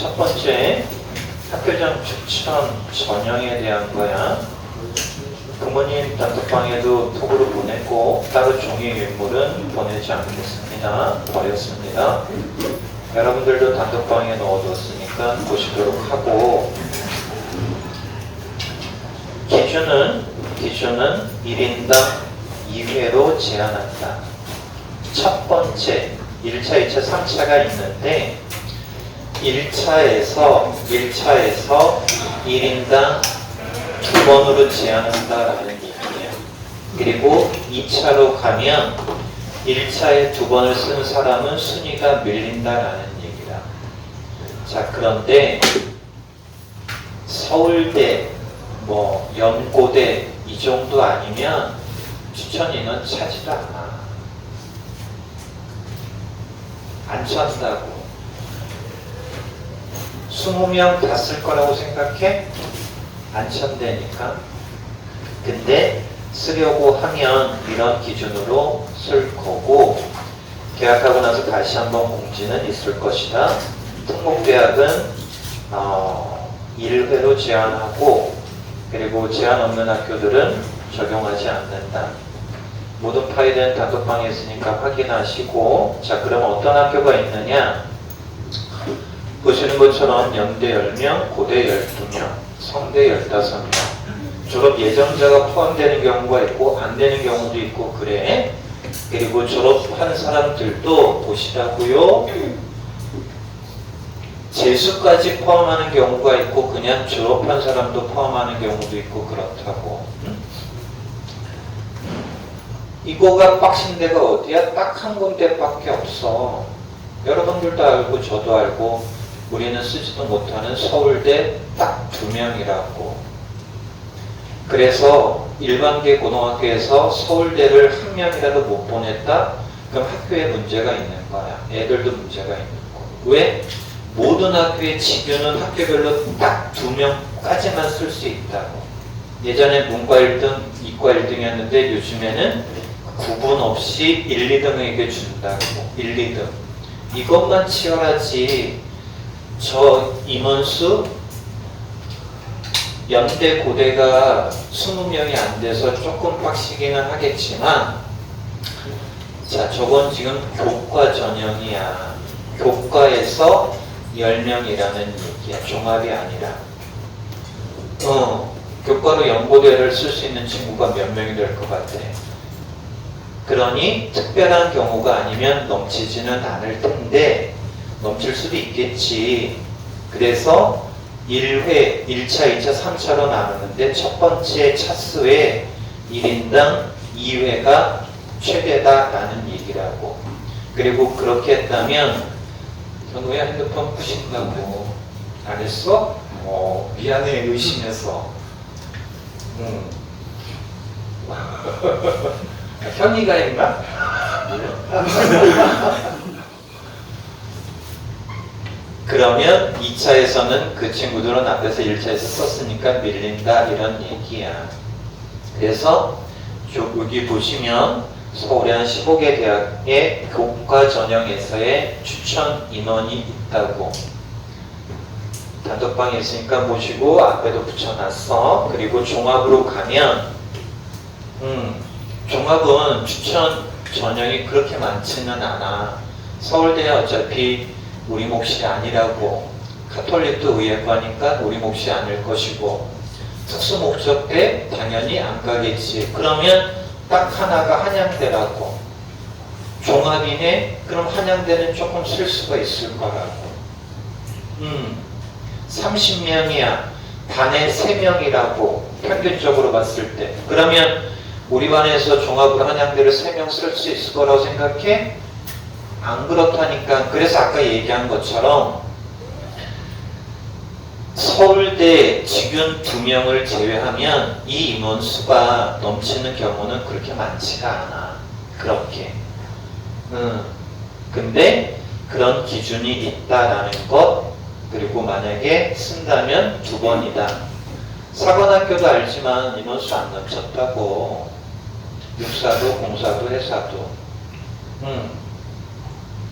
첫 번째 학교장 추천 전형에 대한 거야. 부모님 단톡방에도 톡으로 보냈고 따로 종이 인물은 보내지 않겠습니다. 버렸습니다. 여러분들도 단톡방에 넣어뒀으니까 보시도록 하고 기준은 기준은 1인당 2회로 제한한다. 첫 번째 1차, 2차, 3차가 있는데 1차에서 1차에서 1인당 두 번으로 제한한다라는 얘기예요. 그리고 2차로 가면 1차에 두 번을 쓴 사람은 순위가 밀린다라는 얘기다. 자, 그런데 서울대, 뭐 연고대 이 정도 아니면 추천 인원 차지도 않아. 안 찬다고. 20명 다 쓸 거라고 생각해? 안 찬다니까. 근데 쓰려고 하면 이런 기준으로 쓸 거고 계약하고 나서 다시 한번 공지는 있을 것이다. 특목대학은 어, 1회로 제한하고 그리고 제한 없는 학교들은 적용하지 않는다. 모든 파일은 단톡방에 있으니까 확인하시고 자 그럼 어떤 학교가 있느냐 보시는 것처럼 영대 10명, 고대 12명, 성대 15명. 졸업 예정자가 포함되는 경우가 있고 안 되는 경우도 있고 그래. 그리고 졸업한 사람들도 보시라고요. 재수까지 포함하는 경우가 있고 그냥 졸업한 사람도 포함하는 경우도 있고 그렇다고. 이거가 빡신 데가 어디야? 딱 한 군데밖에 없어. 여러분들도 알고 저도 알고 우리는 쓰지도 못하는 서울대 딱 두 명이라고 그래서 일반계 고등학교에서 서울대를 한 명이라도 못 보냈다? 그럼 학교에 문제가 있는 거야. 애들도 문제가 있는 거. 왜? 모든 학교의 직유는 학교별로 딱 두 명까지만 쓸 수 있다고. 예전에 문과 1등, 이과 1등이었는데 요즘에는 구분 없이 1, 2등에게 준다고. 1, 2등. 이것만 치열하지. 저 임원수 연대 고대가 20명이 안 돼서 조금 빡시기는 하겠지만 자 저건 지금 교과 전형이야. 교과에서 10명이라는 얘기야. 종합이 아니라. 어 교과로 연고대를 쓸 수 있는 친구가 몇 명이 될 것 같아? 그러니 특별한 경우가 아니면 넘치지는 않을 텐데 넘칠 수도 있겠지 그래서 1회, 1차, 2차, 3차로 나누는데 첫 번째 차수에 1인당 2회가 최대다라는 얘기라고. 그리고 그렇게 했다면 현우야 핸드폰 부신다고 안 했어? 어, 미안해 의심해서. 응. 현이가 했나? 그러면 2차에서는 그 친구들은 앞에서 1차에서 썼으니까 밀린다 이런 얘기야. 그래서 쭉 여기 보시면 서울의 한 15개 대학의 교과 전형에서의 추천 인원이 있다고. 단톡방에 있으니까 보시고 앞에도 붙여놨어. 그리고 종합으로 가면 음, 종합은 추천 전형이 그렇게 많지는 않아. 서울대 어차피 우리 몫이 아니라고 카톨릭도 의예과니까 우리 몫이 아닐 것이고 특수 목적 때 당연히 안 가겠지. 그러면 딱 하나가 한양대라고. 종합이네 그럼 한양대는 조금 쓸 수가 있을 거라고. 음 30명이야. 반에 3명이라고 평균적으로 봤을 때. 그러면 우리 반에서 종합으로 한양대를 3명 쓸 수 있을 거라고 생각해? 안 그렇다니까. 그래서 아까 얘기한 것처럼 서울대 직윤 두 명을 제외하면 이 인원수가 넘치는 경우는 그렇게 많지가 않아. 그렇게. 음. 근데 그런 기준이 있다라는 것, 그리고 만약에 쓴다면 두 번이다. 사관학교도 알지만 인원수 안 넘쳤다고. 육사도, 공사도, 회사도. 음.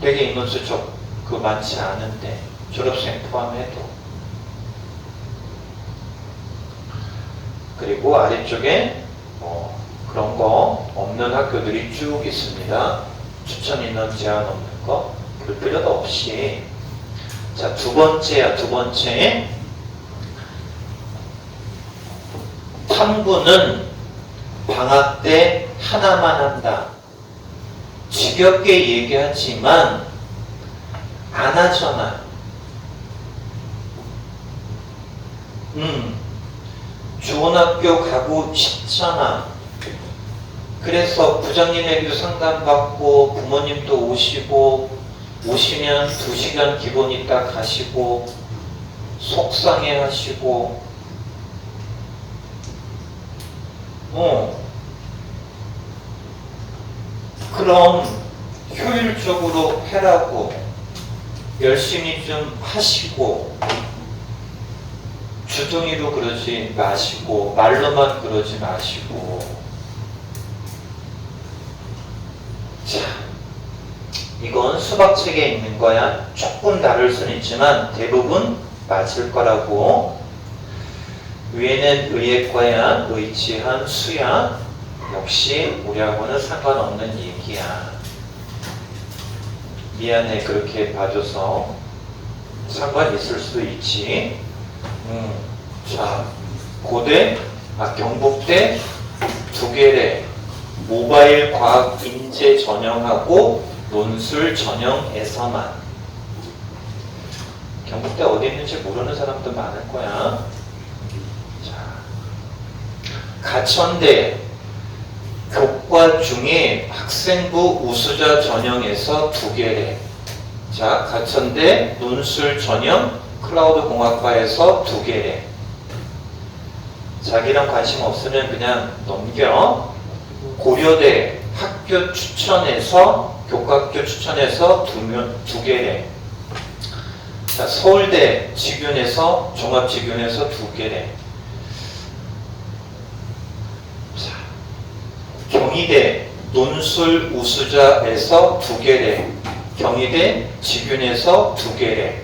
되게 인원수 적, 그 많지 않은데. 졸업생 포함해도. 그리고 아래쪽에 뭐 그런 거 없는 학교들이 쭉 있습니다. 추천 인원 제한 없는 거. 볼 필요도 없이. 자, 두 번째야, 두 번째. 탐구는 방학 때 하나만 한다. 지겹게 얘기하지만 안 하잖아. 음, 좋은 학교 가고 싶잖아. 그래서 부장님에게도 상담받고 부모님도 오시고 오시면 두 시간 기본 있다 가시고 속상해 하시고 어 그럼 효율적으로 해라고 열심히 좀 하시고 주둥이로 그러지 마시고 말로만 그러지 마시고. 자 이건 수박책에 있는 거야. 조금 다를 수는 있지만 대부분 맞을 거라고. 위에는 의예과야 의지한 수야 역시 우리하고는 상관없는 얘기야. 미안해 그렇게 봐줘서. 상관 있을 수도 있지. 음, 자 고대 아 경북대 두 개래 모바일 과학 인재 전형하고 논술 전형에서만. 경북대 어디 있는지 모르는 사람도 많을 거야. 자, 가천대 교과 중에 학생부 우수자 전형에서 두 개래. 자, 가천대 논술 전형 클라우드 공학과에서 두 개래. 자기랑 관심 없으면 그냥 넘겨. 고려대 학교 추천해서 교과학교 추천해서 두, 명, 두 개래. 자, 서울대 직윤에서 종합직윤에서 두 개래. 경희대 논술 우수자에서 두 개래. 경희대 직윤에서 두 개래.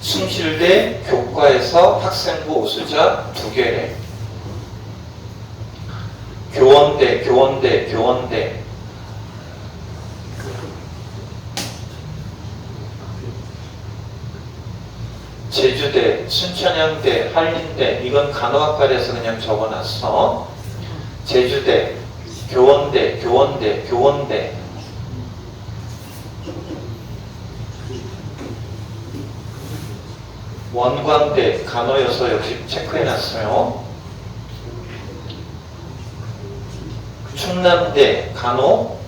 숭실대 교과에서 학생부 우수자 두 개래. 교원대, 교원대, 교원대. 제주대, 순천향대, 한림대, 이건 간호학과에서 그냥 적어놨어. 제주대, 교원대, 교원대, 교원대. 원광대, 간호여서 역시 체크해놨어요. 충남대, 간호.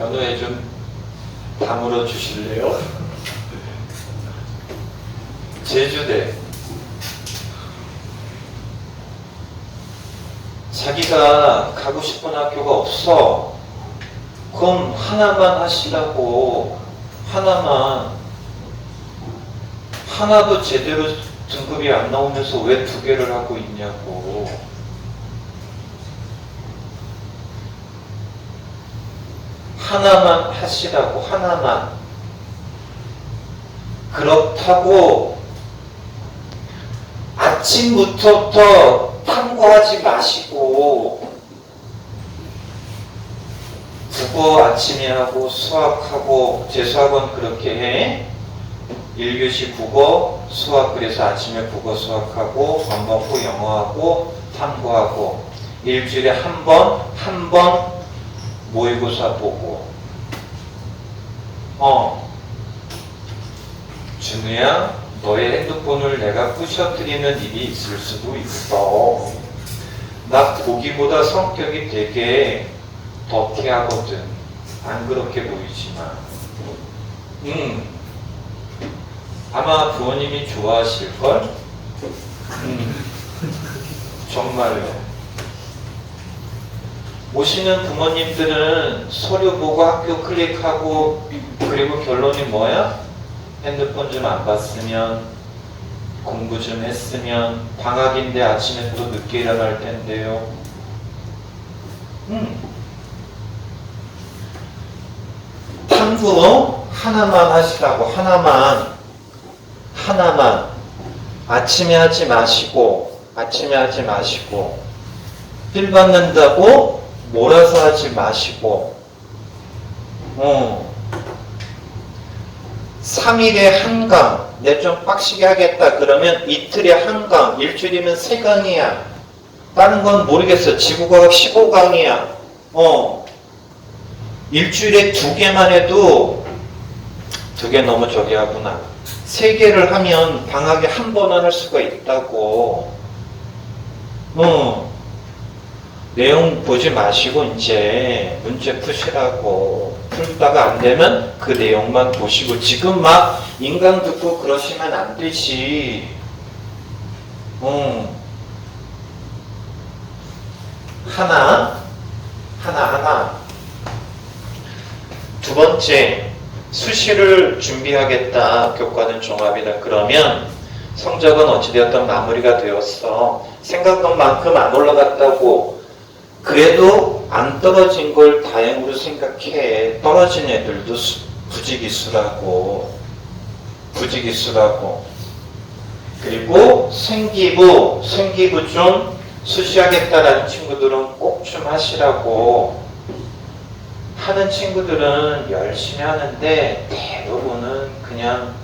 연우에 좀 다물어 주실래요? 제주대. 자기가 가고 싶은 학교가 없어. 그럼 하나만 하시라고. 하나만. 하나도 제대로 등급이 안 나오면서 왜 두 개를 하고 있냐고. 하나만 하시라고, 하나만. 그렇다고 아침부터부터 탐구하지 마시고, 국어 아침에 하고 수학하고, 제 수학은 그렇게 해. 1교시 국어, 수학 그래서 아침에 국어 수학하고 밥 먹고 영어하고 탐구하고 일주일에 한 번, 한 번 모의고사 보고. 어. 준우야 너의 핸드폰을 내가 부셔뜨리는 일이 있을 수도 있어. 나 보기보다 성격이 되게 더티하거든. 안 그렇게 보이지만. 음 아마 부모님이 좋아하실걸? 음, 정말로. 오시는 부모님들은 서류 보고 학교 클릭하고 그리고 결론이 뭐야? 핸드폰 좀 안 봤으면 공부 좀 했으면 방학인데 아침에 또 늦게 일어날 텐데요. 음. 탐구 하나만 하시라고 하나만 하나만 아침에 하지 마시고 아침에 하지 마시고 필 받는다고 몰아서 하지 마시고 어. 3일에 한 강, 내 좀 빡시게 하겠다 그러면 이틀에 한 강, 일주일이면 세 강이야. 다른 건 모르겠어. 지구과학 15강이야. 어. 일주일에 두 개만 해도 두 개 너무 저기 하구나. 세 개를 하면 방학에 한 번은 할 수가 있다고. 어. 내용 보지 마시고 이제 문제 푸시라고 풀다가 안 되면 그 내용만 보시고 지금 막 인강 듣고 그러시면 안 되지. 어. 하나, 하나, 하나. 두 번째, 수시를 준비하겠다. 교과는 종합이다. 그러면 성적은 어찌되었든 마무리가 되었어. 생각한 만큼 안 올라갔다고. 그래도 안 떨어진 걸 다행으로 생각해. 떨어진 애들도 수- 부지기수라고. 부지기수라고. 그리고 생기부, 생기부 좀 수시하겠다라는 친구들은 꼭 좀 하시라고. 하는 친구들은 열심히 하는데 대부분은 그냥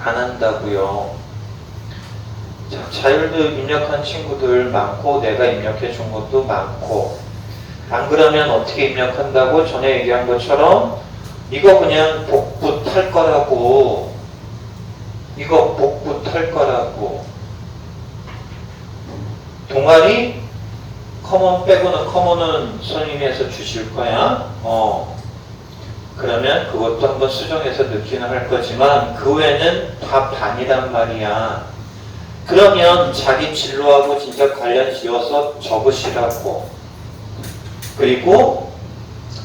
안 한다고요. 자, 자율도 입력한 친구들 많고 내가 입력해 준 것도 많고 안 그러면 어떻게 입력한다고 전에 얘기한 것처럼 이거 그냥 복부 탈 거라고 이거 복부 탈 거라고 동아리 커먼 빼고는 커먼은 선생님이 해서 주실 거야. 어. 그러면 그것도 한번 수정해서 넣기는 할 거지만 그 외에는 다 반이란 말이야. 그러면 자기 진로하고 진짜 관련 지어서 적으시라고. 그리고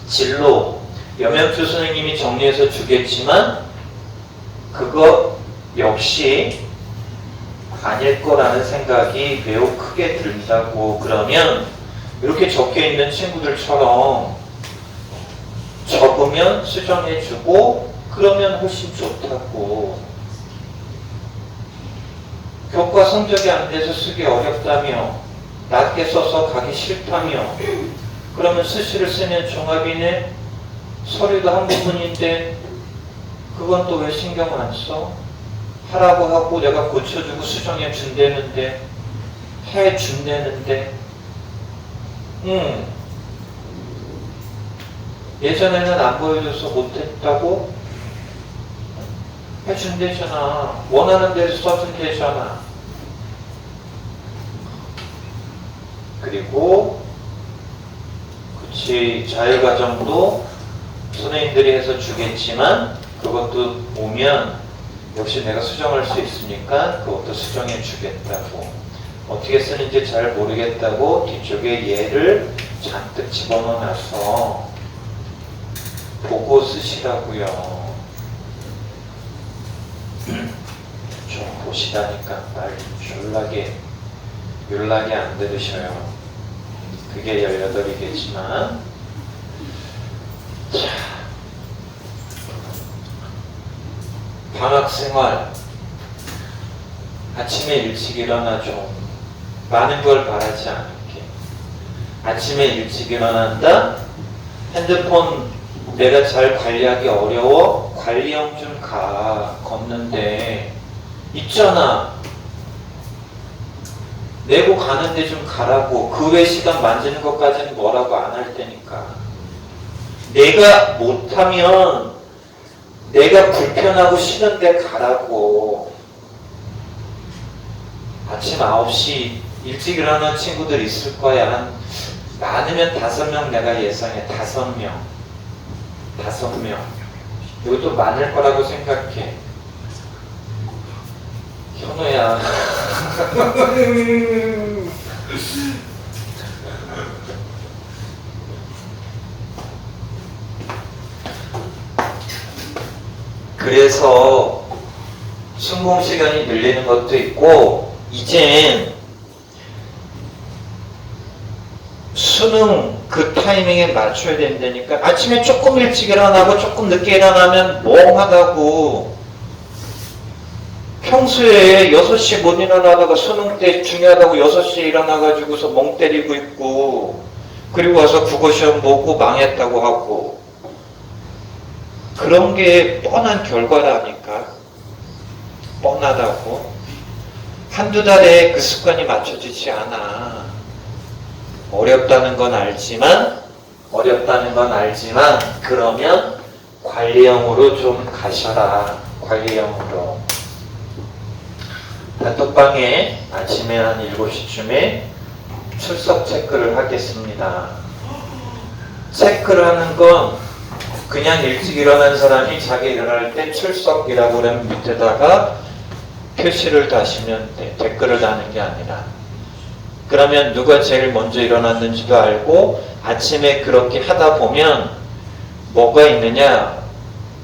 진로 염영주 선생님이 정리해서 주겠지만 그거 역시 아닐 거라는 생각이 매우 크게 든다고 그러면 이렇게 적혀 있는 친구들처럼 적으면 수정해주고 그러면 훨씬 좋다고 교과 성적이 안 돼서 쓰기 어렵다며 낮게 써서 가기 싫다며 그러면 수시를 쓰면 종합이네 서류도 한 부분인데 그건 또 왜 신경 안 써? 하라고 하고 내가 고쳐주고 수정해 준다는데 해 준다는데 응 예전에는 안 보여줘서 못했다고 해준대잖아 원하는 대로 써준대잖아 그리고 그치 자율과정도 선생님들이 해서 주겠지만 그것도 오면 역시 내가 수정할 수 있으니까 그것도 수정해 주겠다고. 어떻게 쓰는지 잘 모르겠다고 뒤쪽에 얘를 잔뜩 집어넣어놔서 보고 쓰시라고요 좀 보시다니까 말 졸라게 연락이 안 들으셔요. 그게 18이겠지만 자. 방학 생활. 아침에 일찍 일어나 좀 많은 걸 바라지 않을게. 아침에 일찍 일어난다? 핸드폰 내가 잘 관리하기 어려워? 관리형 좀 가 걷는데 있잖아 내고 가는데 좀 가라고 그 외 시간 만지는 것까지는 뭐라고 안 할 테니까 내가 못하면 내가 불편하고 싫은데 가라고. 아침 9시 일찍 일어나는 친구들 있을 거야. 한 많으면 다섯 명 내가 예상해. 다섯 명. 다섯 명. 이것도 많을 거라고 생각해. 현우야. 그래서 순공 시간이 늘리는 것도 있고 이젠 수능 그 타이밍에 맞춰야 된다니까. 아침에 조금 일찍 일어나고 조금 늦게 일어나면 멍하다고. 평소에 6시에 못 일어나다가 수능 때 중요하다고 6시에 일어나가지고서 멍 때리고 있고 그리고 와서 국어시험 보고 망했다고 하고. 그런 게 뻔한 결과라니까. 뻔하다고. 한두 달에 그 습관이 맞춰지지 않아 어렵다는 건 알지만 어렵다는 건 알지만 그러면 관리형으로 좀 가셔라. 관리형으로. 단톡방에 아침에 한 7시쯤에 출석 체크를 하겠습니다. 체크를 하는 건 그냥 일찍 일어난 사람이 자기 일어날 때 출석이라고 그러면 밑에다가 표시를 다시면 돼. 댓글을 다는 게 아니라 그러면 누가 제일 먼저 일어났는지도 알고 아침에 그렇게 하다 보면 뭐가 있느냐?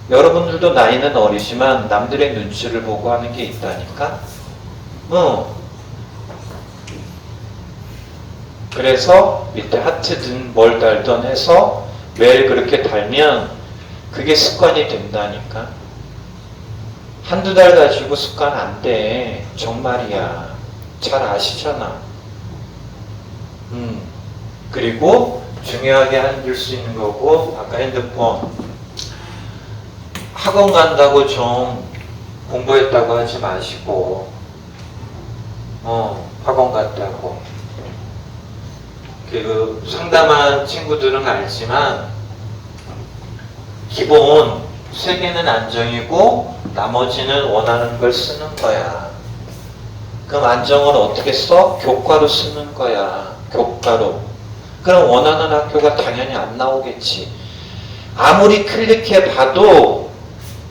여러분들도 나이는 어리지만 남들의 눈치를 보고 하는 게 있다니까? 어. 그래서 밑에 하트든 뭘 달던 해서 매일 그렇게 달면 그게 습관이 된다니까? 한두 달 가지고 습관 안 돼. 정말이야. 잘 아시잖아 음. 그리고 중요하게 해줄 수 있는 거고 아까 핸드폰 학원 간다고 좀 공부했다고 하지 마시고 어 학원 갔다고 그 상담한 친구들은 알지만 기본 세 개는 안정이고 나머지는 원하는 걸 쓰는 거야. 그럼 안정은 어떻게 써? 교과로 쓰는 거야. 교과로. 그럼 원하는 학교가 당연히 안 나오겠지. 아무리 클릭해 봐도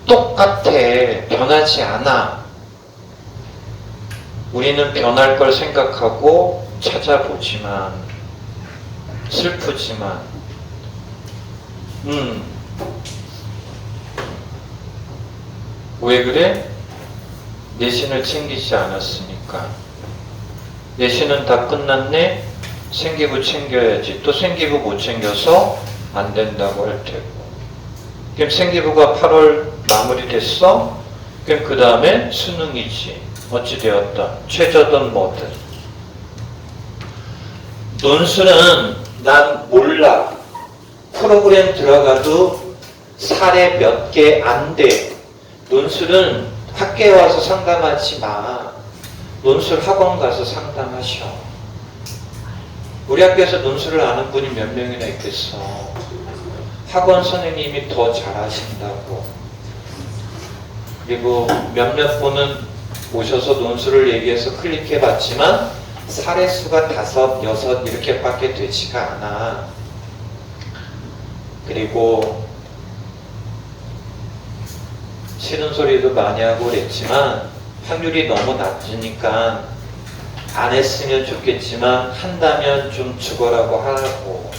똑같아. 변하지 않아. 우리는 변할 걸 생각하고 찾아보지만, 슬프지만, 음. 왜 그래? 내신을 챙기지 않았으니까. 내신은 다 끝났네? 생기부 챙겨야지. 또 생기부 못 챙겨서 안 된다고 할 테고. 그럼 생기부가 8월 마무리됐어? 그럼 그 다음에 수능이지. 어찌 되었다. 최저든 뭐든. 논술은 난 몰라. 프로그램 들어가도 사례 몇 개 안 돼. 논술은 학교에 와서 상담하지 마. 논술 학원 가서 상담하셔. 우리 학교에서 논술을 아는 분이 몇 명이나 있겠어. 학원 선생님이 더 잘하신다고. 그리고 몇몇 분은 오셔서 논술을 얘기해서 클릭해 봤지만 사례 수가 다섯, 여섯 이렇게밖에 되지가 않아. 그리고 싫은 소리도 많이 하고 그랬지만 확률이 너무 낮으니까 안 했으면 좋겠지만 한다면 좀 죽어라고 하라고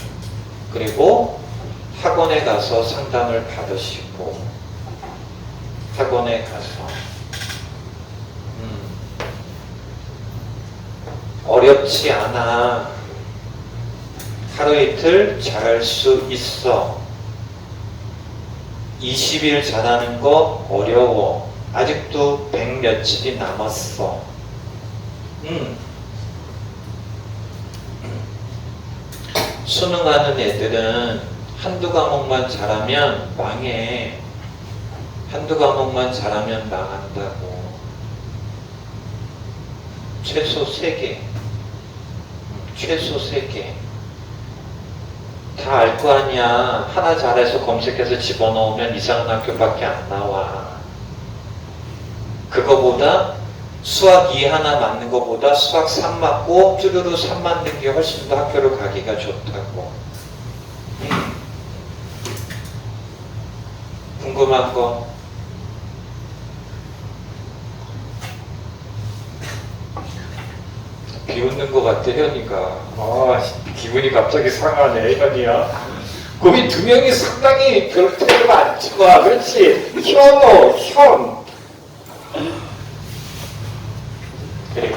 그리고 학원에 가서 상담을 받으시고 학원에 가서 음, 어렵지 않아 하루 이틀 잘할 수 있어 20일 잘하는 거 어려워. 아직도 100 며칠이 남았어. 음. 수능하는 애들은 한두 과목만 잘하면 망해. 한두 과목만 잘하면 망한다고. 최소 3개. 최소 3개. 다 알 거 아니야. 하나 잘해서 검색해서 집어넣으면 이상한 학교밖에 안 나와. 그거보다 수학 2 하나 맞는 거보다 수학 3 맞고 쭈루루 3 맞는 게 훨씬 더 학교를 가기가 좋다고. 음. 궁금한 거? 비웃는 것 같아, 현이가. 아, 기분이 갑자기 상하네, 현이야. 거기 두 명이 상당히 별 태도를 안 찍어. 그렇지. 현호, 현.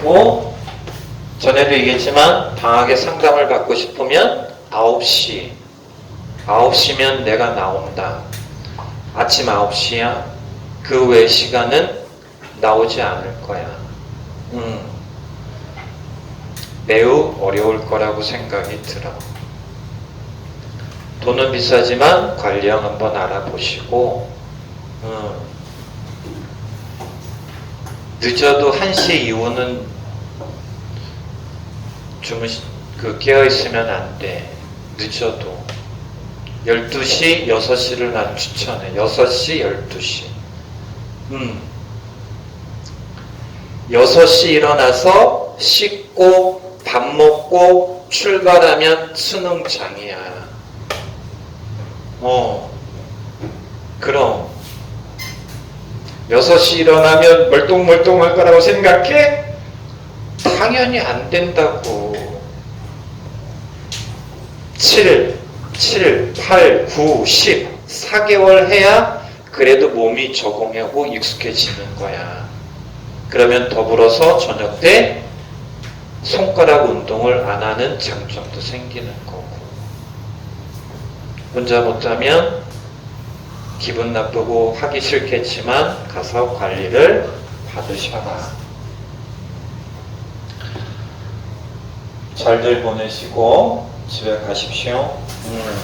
그리고 전에도 얘기했지만 방학에 상담을 받고 싶으면 9시. 9시면 내가 나온다. 아침 9시야. 그 외 시간은 나오지 않을 거야. 음. 매우 어려울 거라고 생각이 들어. 돈은 비싸지만 관리형 한번 알아보시고, 음. 늦어도 1시 이후는 주무시, 그 깨어있으면 안 돼. 늦어도. 12시, 6시를 난 추천해. 6시, 12시. 음. 6시 일어나서 씻고 밥 먹고 출발하면 수능 장이야. 어. 그럼 6시 일어나면 멀뚱멀뚱할 거라고 생각해? 당연히 안 된다고. 7, 7, 8, 9, 10, 4개월 해야 그래도 몸이 적응하고 익숙해지는 거야. 그러면 더불어서 저녁 때 손가락 운동을 안 하는 장점도 생기는 거고. 혼자 못하면 기분 나쁘고 하기 싫겠지만 가서 관리를 받으셔라. 잘들 보내시고 집에 가십시오. 음.